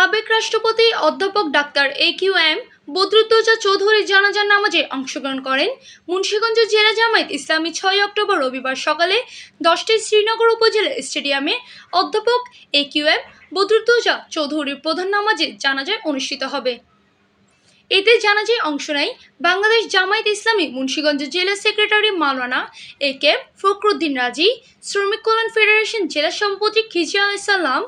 সাবেক রাষ্ট্রপতি অধ্যাপক doctor A Q M Badruddoza Chowdhury জানাজার নামাজে অংশগ্রহণ করেন। মুন্সিগঞ্জ জেলা জামায়াত ইসলামী ছয় অক্টোবর রবিবার সকালে দশটায় শ্রীনগর উপজেলা স্টেডিয়ামে অধ্যাপক এ কিউ এম বদরুদ্দোজা চৌধুরীর প্রধান নামাজে জানাজায় অনুষ্ঠিত হবে। এতে জানাজায় অংশ নেয় বাংলাদেশ জামায়াত ইসলামী মুন্সিগঞ্জ জেলা সেক্রেটারি মাওলানা এ কে ফখরুদ্দিন রাজি, শ্রমিক কল্যাণ ফেডারেশন জেলা সভাপতি খিজিয়া সালাম,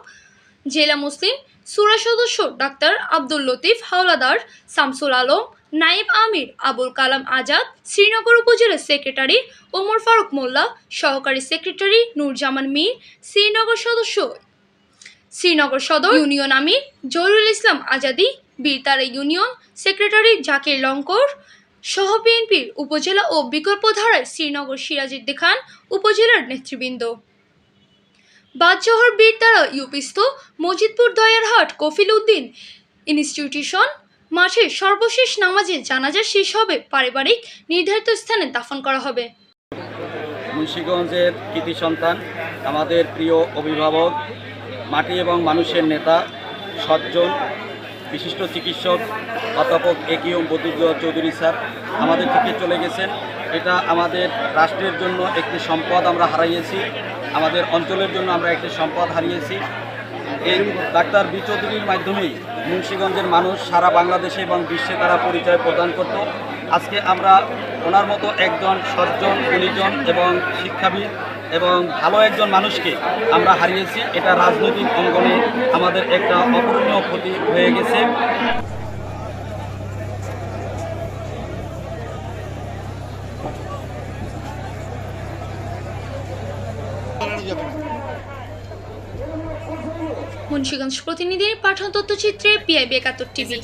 জেলা মুসলিম সুরা সদস্য ডাক্তার আব্দুল লতিফ, হাওলাদার শামসুল আলম নায়েব আমির, আবুল কালাম আজাদ, শ্রীনগর উপজেলা সেক্রেটারি ওমর ফারুক মোল্লা, সহকারী সেক্রেটারি নূরজামান মীর, শ্রীনগর সদস্য শ্রীনগর সদর ইউনিয়ন আমির, জহিরুল ইসলাম আজাদি, বীরতারা ইউনিয়ন সেক্রেটারি জাকির লঙ্কর, সহ বিএনপির উপজেলা ও বিকল্পধারায় শ্রীনগর সিরাজউদ্দিন খান উপজেলার নেতৃবৃন্দ। বাদজহর বীরতারা ইউপিস্থ মজিদপুর দয়ারহাট কফিল উদ্দিন ইনস্টিটিউশন। মাঠে সর্বশেষ নামাজে জানাজা শেষ হবে, পারিবারিক নির্ধারিত স্থানে দাফন করা হবে। মুন্সীগঞ্জের কৃতি সন্তান, আমাদের প্রিয় অভিভাবক, মাটি এবং মানুষের নেতা, সজ্জন বিশিষ্ট চিকিৎসক অধ্যাপক এ একিউম বদুল্লাহ চৌধুরী স্যার আমাদের থেকে চলে গেছেন। এটা আমাদের রাষ্ট্রের জন্য একটি সম্পদ আমরা হারাইয়েছি। আমাদের অঞ্চলের জন্য আমরা একটি সম্পদ হারিয়েছি। এই ডাক্তার বি চৌধুরীর মাধ্যমেই মুন্সীগঞ্জের মানুষ সারা বাংলাদেশে এবং বিশ্বে তারা পরিচয় প্রদান করত। আজকে আমরা ওনার মতো একজন সজ্জন গুণীজন এবং শিক্ষাবিদ এবং ভালো একজন মানুষকে আমরা হারিয়েছি। এটা রাজনৈতিক অঙ্গনে আমাদের একটা অপূরণীয় ক্ষতি হয়ে গেছে। মুন্সিগঞ্জ প্রতিনিধির পাঠন তথ্যচিত্রে পিআইবি একাত্তর টিভি।